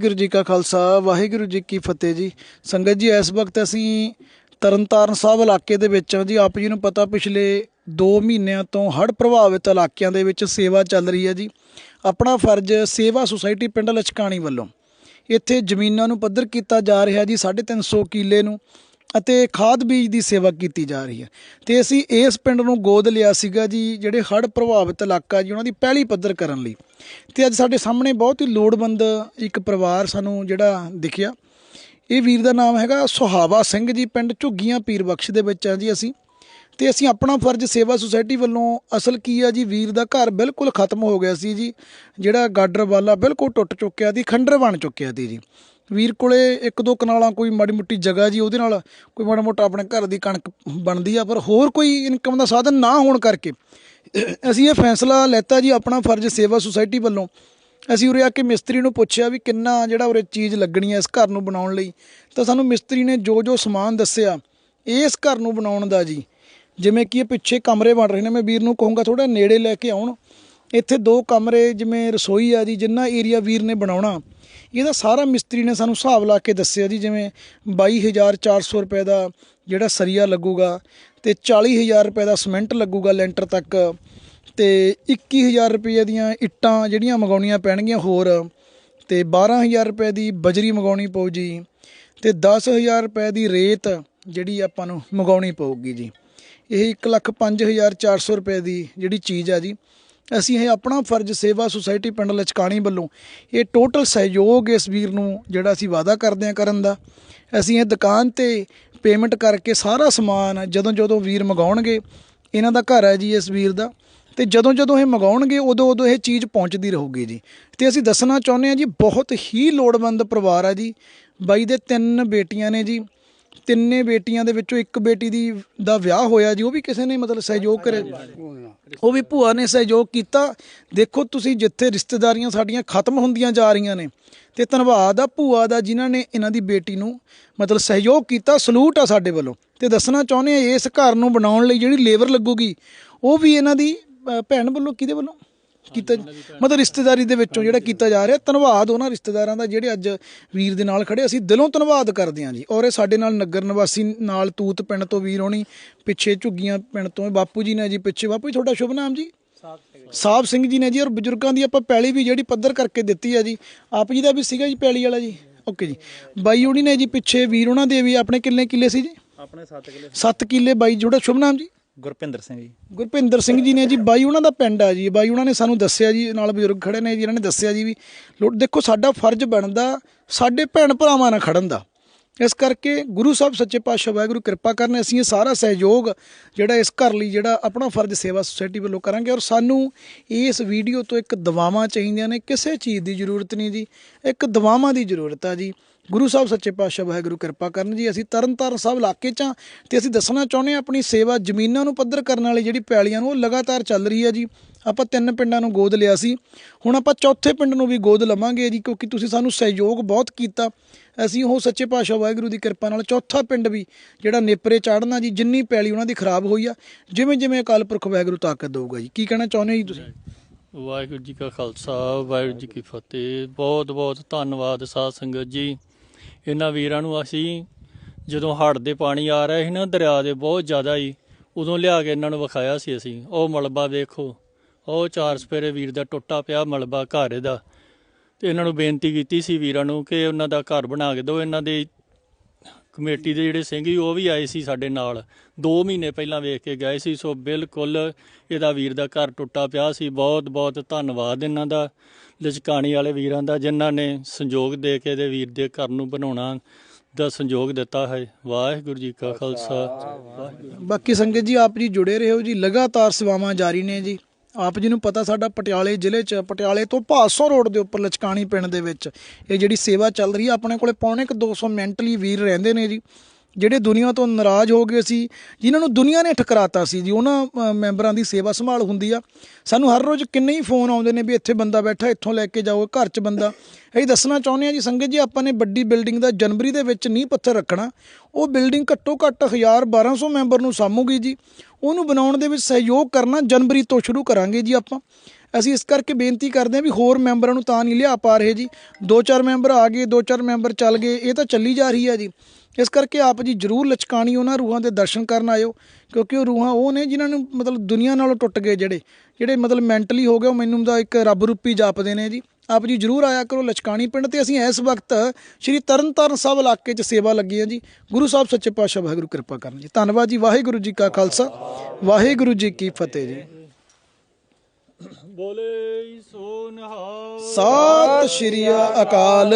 ਵਾਹਿਗੁਰੂ ਜੀ ਕਾ ਖਾਲਸਾ, ਵਾਹਿਗੁਰੂ ਜੀ ਕੀ ਫਤਿਹ ਜੀ। ਸੰਗਤ ਜੀ, ਇਸ ਵਕਤ ਅਸੀਂ ਤਰਨਤਾਰਨ ਸਾਹਿਬ ਇਲਾਕੇ ਦੇ ਵਿੱਚ ਹਾਂ ਜੀ। ਆਪ ਜੀ ਨੂੰ ਪਤਾ ਪਿਛਲੇ 2 ਮਹੀਨਿਆਂ ਤੋਂ ਹੜ੍ਹ ਪ੍ਰਭਾਵਿਤ ਇਲਾਕਿਆਂ ਦੇ ਵਿੱਚ ਸੇਵਾ ਚੱਲ ਰਹੀ ਹੈ ਜੀ। ਆਪਣਾ ਫਰਜ਼ ਸੇਵਾ ਸੁਸਾਇਟੀ ਪਿੰਡ ਲਚਕਾਣੀ ਵੱਲੋਂ। ਇੱਥੇ ਜ਼ਮੀਨਾਂ ਨੂੰ ਪੱਧਰ ਕੀਤਾ ਜਾ ਰਿਹਾ ਜੀ 350 ਕਿੱਲੇ ਨੂੰ। ਅਤੇ ਖਾਦ ਬੀਜ ਦੀ ਸੇਵਾ ਕੀਤੀ ਜਾ ਰਹੀ ਹੈ। ਤੇ ਅਸੀਂ ਇਸ ਪਿੰਡ ਨੂੰ ਗੋਦ ਲਿਆ ਸੀਗਾ ਜੀ, ਜਿਹੜੇ ਹੜ੍ਹ ਪ੍ਰਭਾਵਿਤ ਇਲਾਕਾ ਜੀ, ਉਹਨਾਂ ਦੀ ਪਹਿਲੀ ਪੱਧਰ ਕਰਨ ਲਈ। ਤੇ ਅੱਜ ਸਾਡੇ ਸਾਹਮਣੇ ਬਹੁਤ ਹੀ ਲੋੜਵੰਦ ਇੱਕ ਪਰਿਵਾਰ ਸਾਨੂੰ ਜਿਹੜਾ ਦਿਖਿਆ। ਇਹ ਵੀਰ ਦਾ ਨਾਮ ਹੈਗਾ ਸੁਹਾਵਾ ਸਿੰਘ ਜੀ, ਪਿੰਡ ਝੁੱਗੀਆਂ ਪੀਰ ਬਖਸ਼ ਦੇ ਵਿੱਚ ਆ ਜੀ ਅਸੀਂ। ਤੇ ਅਸੀਂ ਆਪਣਾ ਫਰਜ਼ ਸੇਵਾ ਸੁਸਾਇਟੀ ਵੱਲੋਂ ਅਸਲ ਕੀ ਆ ਜੀ, ਵੀਰ ਦਾ ਘਰ ਬਿਲਕੁਲ ਖਤਮ ਹੋ ਗਿਆ ਸੀ ਜੀ, ਜਿਹੜਾ ਗਾਡਰ ਵਾਲਾ ਬਿਲਕੁਲ ਟੁੱਟ ਚੁੱਕਿਆ ਸੀ, ਖੰਡਰ ਬਣ ਚੁੱਕਿਆ ਸੀ ਜੀ। ਵੀਰ ਕੋਲੇ ਇੱਕ ਦੋ ਕਨਾਲਾਂ ਕੋਈ ਮਾੜੀ ਮੁੱਟੀ ਜਗ੍ਹਾ ਜੀ, ਉਹਦੇ ਨਾਲ ਕੋਈ ਮਾੜਾ ਮੋਟਾ ਆਪਣੇ ਘਰ ਦੀ ਕਣਕ ਬਣਦੀ ਆ, ਪਰ ਹੋਰ ਕੋਈ ਇਨਕਮ ਦਾ ਸਾਧਨ ਨਾ ਹੋਣ ਕਰਕੇ ਅਸੀਂ ਇਹ ਫੈਸਲਾ ਲੈਤਾ ਜੀ, ਆਪਣਾ ਫਰਜ਼ ਸੇਵਾ ਸੁਸਾਇਟੀ ਵੱਲੋਂ। ਅਸੀਂ ਉਰੇ ਆ ਕੇ ਮਿਸਤਰੀ ਨੂੰ ਪੁੱਛਿਆ ਵੀ ਕਿੰਨਾ ਜਿਹੜਾ ਉਰੇ ਚੀਜ਼ ਲੱਗਣੀ ਹੈ ਇਸ ਘਰ ਨੂੰ ਬਣਾਉਣ ਲਈ। ਤਾਂ ਸਾਨੂੰ ਮਿਸਤਰੀ ਨੇ ਜੋ ਜੋ ਸਮਾਨ ਦੱਸਿਆ, ਇਸ ਘਰ ਨੂੰ ਬਣਾਉਣ ਦਾ ਜੀ। ਜਿਵੇਂ ਕਿ ਇਹ ਪਿੱਛੇ ਕਮਰੇ ਬਣ ਰਹੇ ਨੇ, ਮੈਂ ਵੀਰ ਨੂੰ ਕਹੂੰਗਾ ਥੋੜਾ ਨੇੜੇ ਲੈ ਕੇ ਆਉਣ। ਇੱਥੇ ਦੋ ਕਮਰੇ ਜਿਵੇਂ ਰਸੋਈ ਆ ਜੀ, ਜਿੰਨਾ ਏਰੀਆ ਵੀਰ ਨੇ ਬਣਾਉਣਾ, ਇਹਦਾ ਸਾਰਾ ਮਿਸਤਰੀ ਨੇ ਸਾਨੂੰ ਹਿਸਾਬ ਲਾ ਕੇ ਦੱਸਿਆ ਜੀ, ਜਿਵੇਂ 22400 ਰੁਪਏ ਦਾ ਜਿਹੜਾ ਸਰੀਆ ਲੱਗੂਗਾ ਤੇ 40000 ਰੁਪਏ ਦਾ ਸੀਮੈਂਟ ਲੱਗੂਗਾ ਲੈਂਟਰ ਤੱਕ ਤੇ 21000 ਰੁਪਏ ਦੀਆਂ ਇੱਟਾਂ ਜਿਹੜੀਆਂ ਮੰਗਾਉਣੀਆਂ ਪੈਣਗੀਆਂ ਹੋਰ ਤੇ 12000 ਰੁਪਏ ਦੀ ਬਜਰੀ ਮੰਗਾਉਣੀ ਪਊ ਜੀ ਤੇ 10000 ਰੁਪਏ ਦੀ ਰੇਤ ਜਿਹੜੀ ਆਪਾਂ ਨੂੰ ਮੰਗਾਉਣੀ ਪਊਗੀ ਜੀ। ਇਹ 105400 ਰੁਪਏ ਦੀ ਜਿਹੜੀ ਚੀਜ਼ ਆ ਜੀ, ਅਸੀਂ ਇਹ ਆਪਣਾ ਫਰਜ਼ ਸੇਵਾ ਸੁਸਾਇਟੀ ਪਿੰਡ ਲਚਕਾਣੀ ਵੱਲੋਂ ਇਹ ਟੋਟਲ ਸਹਿਯੋਗ ਇਸ ਵੀਰ ਨੂੰ ਜਿਹੜਾ ਅਸੀਂ ਵਾਅਦਾ ਕਰਦੇ ਹਾਂ ਕਰਨ ਦਾ। ਅਸੀਂ ਇਹ ਦੁਕਾਨ ਤੇ ਪੇਮੈਂਟ ਕਰਕੇ ਸਾਰਾ ਸਮਾਨ ਜਦੋਂ ਜਦੋਂ ਵੀਰ ਮੰਗਾਉਣਗੇ, ਇਹਨਾਂ ਦਾ ਘਰ ਹੈ ਜੀ ਇਸ ਵੀਰ ਦਾ। ਤੇ ਜਦੋਂ ਜਦੋਂ ਇਹ ਮੰਗਾਉਣਗੇ, ਉਦੋਂ ਉਦੋਂ ਇਹ ਚੀਜ਼ ਪਹੁੰਚਦੀ ਰਹੂਗੀ ਜੀ। ਤੇ ਅਸੀਂ ਦੱਸਣਾ ਚਾਹੁੰਦੇ ਹਾਂ ਜੀ, ਬਹੁਤ ਹੀ ਲੋੜਵੰਦ ਪਰਿਵਾਰ ਆ ਜੀ। ਬਾਈ ਦੇ ਤਿੰਨ ਬੇਟੀਆਂ ਨੇ ਜੀ। ਤਿੰਨੇ ਬੇਟੀਆਂ ਦੇ ਵਿੱਚੋਂ ਇੱਕ ਬੇਟੀ ਦੀ ਦਾ ਵਿਆਹ ਹੋਇਆ ਜੀ, ਉਹ ਵੀ ਕਿਸੇ ਨੇ ਮਤਲਬ ਸਹਿਯੋਗ ਕਰਿਆ। ਉਹ ਵੀ ਭੂਆ ਨੇ ਸਹਿਯੋਗ ਕੀਤਾ। ਦੇਖੋ ਤੁਸੀਂ ਜਿੱਥੇ ਰਿਸ਼ਤੇਦਾਰੀਆਂ ਸਾਡੀਆਂ ਖਤਮ ਹੁੰਦੀਆਂ ਜਾ ਰਹੀਆਂ ਨੇ, ਤੇ ਧੰਨਵਾਦ ਆ ਭੂਆ ਦਾ ਜਿਨ੍ਹਾਂ ਨੇ ਇਹਨਾਂ ਦੀ ਬੇਟੀ ਨੂੰ ਮਤਲਬ ਸਹਿਯੋਗ ਕੀਤਾ, ਸਲੂਟ ਆ ਸਾਡੇ ਵੱਲੋਂ। ਤੇ ਦੱਸਣਾ ਚਾਹੁੰਦੇ ਆ, ਇਸ ਘਰ ਨੂੰ ਬਣਾਉਣ ਲਈ ਜਿਹੜੀ ਲੇਬਰ ਲੱਗੂਗੀ, ਉਹ ਵੀ ਇਹਨਾਂ ਦੀ ਭੈਣ ਵੱਲੋਂ ਕਿਹਦੇ ਵੱਲੋਂ? ਕੀਤਾ ਮਤਲਬ ਰਿਸ਼ਤੇਦਾਰੀ ਦੇ ਵਿੱਚੋਂ ਜਿਹੜਾ ਕੀਤਾ ਜਾ ਰਿਹਾ ਧੰਨਵਾਦ ਉਹਨਾਂ ਰਿਸ਼ਤੇਦਾਰਾਂ ਦਾ ਜਿਹੜੇ ਅੱਜ ਵੀਰ ਦੇ ਨਾਲ ਖੜੇ ਅਸੀਂ ਦਿਲੋਂ ਧੰਨਵਾਦ ਕਰਦੇ ਹਾਂ ਜੀ। ਔਰ ਇਹ ਸਾਡੇ ਨਾਲ ਨਗਰ ਨਿਵਾਸੀ ਨਾਲ ਤੂਤ ਪਿੰਡ ਤੋਂ ਵੀਰ ਹੋਣੀ ਪਿੱਛੇ ਝੁੱਗੀਆਂ ਪਿੰਡ ਤੋਂ ਬਾਪੂ ਜੀ ਨੇ ਜੀ ਪਿੱਛੇ ਬਾਪੂ ਜੀ ਤੁਹਾਡਾ ਸ਼ੁਭ ਨਾਮ ਜੀ? ਸਾਹਿਬ ਸਿੰਘ ਜੀ। ਨੇ ਜੀ ਔਰ ਬਜ਼ੁਰਗਾਂ ਦੀ ਆਪਾਂ ਪੈਲੀ ਵੀ ਜਿਹੜੀ ਪੱਧਰ ਕਰਕੇ ਦਿੱਤੀ ਹੈ ਜੀ ਆਪ ਜੀ ਦਾ ਵੀ ਸੀਗਾ ਜੀ ਪੈਲੀ ਵਾਲਾ ਜੀ? ਓਕੇ ਜੀ। ਬਾਈ ਹੋਣੀ ਨੇ ਜੀ ਪਿੱਛੇ ਵੀਰ ਉਹਨਾਂ ਦੇ ਵੀ ਆਪਣੇ ਕਿੰਨੇ ਕਿੱਲੇ ਸੀ ਜੀ? ਆਪਣੇ 7 ਕਿਲੇ 7 ਕਿੱਲੇ ਬਾਈ ਤੁਹਾਡਾ ਸ਼ੁਭ ਨਾਮ ਜੀ? ਗੁਰਪਿੰਦਰ ਸਿੰਘ ਜੀ। ਗੁਰਪਿੰਦਰ ਸਿੰਘ ਜੀ ਨੇ ਜੀ, ਬਾਈ ਉਹਨਾਂ ਦਾ ਪਿੰਡ ਆ ਜੀ। ਬਾਈ ਉਹਨਾਂ ਨੇ ਸਾਨੂੰ ਦੱਸਿਆ ਜੀ, ਨਾਲ ਬਜ਼ੁਰਗ ਖੜੇ ਨੇ ਜੀ, ਇਹਨਾਂ ਨੇ ਦੱਸਿਆ ਜੀ ਵੀ, ਲੋ- ਦੇਖੋ ਸਾਡਾ ਫਰਜ਼ ਬਣਦਾ, ਸਾਡੇ ਭੈਣ ਭਰਾਵਾਂ ਨਾਲ ਖੜਨ ਦਾ। ਇਸ ਕਰਕੇ ਗੁਰੂ ਸਾਹਿਬ ਸੱਚੇ ਪਾਤਸ਼ਾਹ ਵਾਹਿਗੁਰੂ ਕਿਰਪਾ ਕਰਨ, ਅਸੀਂ ਇਹ ਸਾਰਾ ਸਹਿਯੋਗ ਜਿਹੜਾ ਇਸ ਘਰ ਲਈ ਜਿਹੜਾ ਆਪਣਾ ਫਰਜ਼ ਸੇਵਾ ਸੁਸਾਇਟੀ ਵੱਲੋਂ ਕਰਾਂਗੇ ਔਰ ਸਾਨੂੰ ਇਸ ਵੀਡੀਓ ਤੋਂ ਇੱਕ ਦਵਾਵਾਂ ਚਾਹੀਦੀਆਂ ਨੇ, ਕਿਸੇ ਚੀਜ਼ ਦੀ ਜ਼ਰੂਰਤ ਨਹੀਂ ਜੀ, ਇੱਕ ਦਵਾਵਾਂ ਦੀ ਜ਼ਰੂਰਤ ਆ ਜੀ। ਗੁਰੂ ਸਾਹਿਬ ਸੱਚੇ ਪਾਤਸ਼ਾਹ ਵਾਹਿਗੁਰੂ ਕਿਰਪਾ ਕਰਨ ਜੀ, ਅਸੀਂ ਤਰਨਤਾਰਨ ਸਾਹਿਬ ਇਲਾਕੇ 'ਚ ਹਾਂ ਤੇ ਅਸੀਂ ਦੱਸਣਾ ਚਾਹੁੰਦੇ ਹਾਂ ਆਪਣੀ ਸੇਵਾ ਜ਼ਮੀਨਾਂ ਨੂੰ ਪੱਧਰ ਕਰਨ ਵਾਲੀ ਜਿਹੜੀ ਪੈਲੀਆਂ ਨੂੰ ਉਹ ਲਗਾਤਾਰ ਚੱਲ ਰਹੀ ਹੈ ਜੀ। ਆਪਾਂ ਤਿੰਨ ਪਿੰਡਾਂ ਨੂੰ ਗੋਦ ਲਿਆ ਸੀ। ਹੁਣ ਆਪਾਂ ਚੌਥੇ ਪਿੰਡ ਨੂੰ ਵੀ ਗੋਦ ਲਵਾਂਗੇ ਜੀ, ਕਿਉਂਕਿ ਤੁਸੀਂ ਸਾਨੂੰ ਸਹਿਯੋਗ ਬਹੁਤ ਕੀਤਾ। ਅਸੀਂ ਉਹ ਸੱਚੇ ਪਾਤਸ਼ਾਹ ਵਾਹਿਗੁਰੂ ਦੀ ਕਿਰਪਾ ਨਾਲ ਚੌਥਾ ਪਿੰਡ ਵੀ ਜਿਹੜਾ ਨੇਪਰੇ ਚਾੜਨਾ ਜੀ, ਜਿੰਨੀ ਪੈਲੀ ਉਹਨਾਂ ਦੀ ਖਰਾਬ ਹੋਈ ਆ ਜਿਵੇਂ ਜਿਵੇਂ ਅਕਾਲ ਪੁਰਖ ਵਾਹਿਗੁਰੂ ਤਾਕਤ ਦੇਊਗਾ ਜੀ। ਕੀ ਕਹਿਣਾ ਚਾਹੁੰਦੇ ਜੀ ਤੁਸੀਂ? ਵਾਹਿਗੁਰੂ ਜੀ ਕਾ ਖਾਲਸਾ, ਵਾਹਿਗੁਰੂ ਜੀ ਕੀ ਫਤਿਹ। ਬਹੁਤ ਬਹੁਤ ਧੰਨਵਾਦ ਸਾਧ ਸੰਗਤ ਜੀ। ਇਹਨਾਂ ਵੀਰਾਂ ਨੂੰ ਅਸੀਂ ਜਦੋਂ ਹੜ੍ਹ ਦੇ ਪਾਣੀ ਆ ਰਿਹਾ ਸੀ ਨਾ, ਦਰਿਆ ਦੇ ਬਹੁਤ ਜ਼ਿਆਦਾ ਹੀ ਉਦੋਂ ਲਿਆ ਕੇ ਇਹਨਾਂ ਨੂੰ ਵਿਖਾਇਆ ਸੀ ਅਸੀਂ। ਉਹ ਮਲਬਾ ਵੇਖੋ। ਉਹ ਚਾਰ ਸਪੇਰੇ ਵੀਰ ਦਾ ਟੁੱਟਾ ਪਿਆ ਮਲਬਾ ਘਰ ਇਹਦਾ। ਤੇ ਇਹਨਾਂ ਨੂੰ ਬੇਨਤੀ ਕੀਤੀ ਸੀ ਵੀਰਾਂ ਨੂੰ ਕਿ ਉਹਨਾਂ ਦਾ ਘਰ ਬਣਾ ਕੇ ਦਿਓ। ਇਹਨਾਂ ਦੇ ਕਮੇਟੀ ਦੇ ਜਿਹੜੇ ਸਿੰਘ ਸੀ, ਉਹ ਵੀ ਆਏ ਸੀ ਸਾਡੇ ਨਾਲ। 2 ਮਹੀਨੇ ਪਹਿਲਾਂ ਵੇਖ ਕੇ ਗਏ ਸੀ, ਸੋ ਬਿਲਕੁਲ ਇਹਦਾ ਵੀਰ ਦਾ ਘਰ ਟੁੱਟਾ ਪਿਆ ਸੀ। ਬਹੁਤ ਬਹੁਤ ਧੰਨਵਾਦ ਇਹਨਾਂ ਦਾ, ਲਚਕਾਣੀ ਵਾਲੇ ਵੀਰਾਂ ਦਾ, ਜਿਨ੍ਹਾਂ ਨੇ ਸੰਯੋਗ ਦੇ ਕੇ ਇਹਦੇ ਵੀਰ ਦੇ ਘਰ ਨੂੰ ਬਣਾਉਣਾ ਦਾ ਸੰਯੋਗ ਦਿੱਤਾ ਹੈ। ਵਾਹਿਗੁਰੂ ਜੀ ਕਾ ਖਾਲਸਾ। ਵਾਹਿਗੁਰੂ ਬਾਕੀ ਸੰਗਤ ਜੀ, ਆਪ ਜੀ ਜੁੜੇ ਰਹੋ ਜੀ। ਲਗਾਤਾਰ ਸੇਵਾਵਾਂ ਜਾਰੀ ਨੇ ਜੀ। ਆਪ ਜੀ ਨੂੰ ਪਤਾ ਸਾਡਾ ਪਟਿਆਲੇ ਜ਼ਿਲ੍ਹੇ 'ਚ, ਪਟਿਆਲੇ ਤੋਂ ਭਾਸੋ ਰੋਡ ਦੇ ਉੱਪਰ ਲਚਕਾਣੀ ਪਿੰਡ ਦੇ ਵਿੱਚ ਇਹ ਜਿਹੜੀ ਸੇਵਾ ਚੱਲ ਰਹੀ ਹੈ ਆਪਣੇ ਕੋਲੇ ਪੌਣੇ ਕੁ 200 ਮੈਂਟਲੀ ਵੀਰ ਰਹਿੰਦੇ ਨੇ ਜੀ। ਜਿਹੜੇ ਦੁਨੀਆ ਤੋਂ ਨਾਰਾਜ਼ ਹੋ ਗਏ ਸੀ, ਜਿਨ੍ਹਾਂ ਨੂੰ ਦੁਨੀਆ ਨੇ ਠਕਰਾਤਾ ਸੀ, ਜੀ, ਉਹਨਾਂ ਮੈਂਬਰਾਂ ਦੀ ਸੇਵਾ ਸੰਭਾਲ ਹੁੰਦੀ ਆ। ਸਾਨੂੰ ਹਰ ਰੋਜ਼ ਕਿੰਨੇ ਹੀ ਫੋਨ ਆਉਂਦੇ ਨੇ ਵੀ ਇੱਥੇ ਬੰਦਾ ਬੈਠਾ, ਇੱਥੋਂ ਲੈ ਕੇ ਜਾਓ, ਘਰ 'ਚ ਬੰਦਾ। ਇਹ ਦੱਸਣਾ ਚਾਹੁੰਦੇ ਆ ਜੀ, ਸੰਗਤ ਜੀ, ਆਪਾਂ ਨੇ ਵੱਡੀ ਬਿਲਡਿੰਗ ਦਾ ਜਨਵਰੀ ਦੇ ਵਿੱਚ ਨੀਂਹ ਪੱਥਰ ਰੱਖਣਾ। ਉਹ ਬਿਲਡਿੰਗ ਘੱਟੋ ਘੱਟ 1000 1200 ਮੈਂਬਰ ਨੂੰ ਸਾਮੂਗੀ ਜੀ। ਉਹਨੂੰ ਬਣਾਉਣ ਦੇ ਵਿੱਚ ਸਹਿਯੋਗ ਕਰਨਾ ਜਨਵਰੀ ਤੋਂ ਸ਼ੁਰੂ ਕਰਾਂਗੇ ਜੀ ਆਪਾਂ। ਅਸੀਂ ਇਸ ਕਰਕੇ ਬੇਨਤੀ ਕਰਦੇ ਹਾਂ ਵੀ ਹੋਰ ਮੈਂਬਰਾਂ ਨੂੰ ਤਾਂ ਨਹੀਂ ਲਿਆ ਪਾ ਰਹੇ ਜੀ। ਦੋ ਚਾਰ ਮੈਂਬਰ ਆ ਗਏ, ਦੋ ਚਾਰ ਮੈਂਬਰ ਚੱਲ ਗਏ, ਇਹ ਤਾਂ ਚੱਲੀ ਜਾ ਰਹੀ ਹੈ ਜੀ। ਇਸ ਕਰਕੇ ਆਪ ਜੀ ਜਰੂਰ ਲਚਕਾਣੀ ਉਹਨਾਂ ਰੂਹਾਂ ਦੇ ਦਰਸ਼ਨ ਕਰਨ ਆਇਓ ਕਿਉਂਕਿ ਉਹ ਰੂਹਾਂ ਉਹ ਨੇ ਜਿਨ੍ਹਾਂ ਨੂੰ ਮਤਲਬ ਦੁਨੀਆ ਨਾਲੋਂ ਟੁੱਟ ਗਏ ਜਿਹੜੇ ਜਿਹੜੇ ਮਤਲਬ ਮੈਂਟਲੀ ਹੋ ਗਏ ਉਹ ਮੈਨੂੰ ਦਾ ਇੱਕ ਰੱਬ ਰੂਪੀ ਜਾਪਦੇ ਨੇ ਜੀ। ਆਪ ਜੀ ਜਰੂਰ ਆਇਆ ਕਰੋ ਲਚਕਾਣੀ ਪਿੰਡ ਤੇ ਅਸੀਂ ਇਸ ਵਕਤ ਸ਼੍ਰੀ ਤਰਨਤਾਰਨ ਸਾਹਿਬ ਇਲਾਕੇ 'ਚ ਸੇਵਾ ਲੱਗੀ ਹੈ ਜੀ। ਗੁਰੂ ਸਾਹਿਬ ਸੱਚੇ ਪਾਤਸ਼ਾਹ ਵਾਹਿਗੁਰੂ ਕਿਰਪਾ ਕਰਨ ਜੀ। ਧੰਨਵਾਦ ਜੀ ਵਾਹਿਗੁਰੂ ਜੀ ਕਾ ਖਾਲਸਾ ਵਾਹਿਗੁਰੂ ਜੀ ਕੀ ਫਤਿਹ ਜੀ। ਬੋਲੇ ਸੋ ਨਿਹਾਲ ਸਤਿ ਸ਼੍ਰੀ ਅਕਾਲ।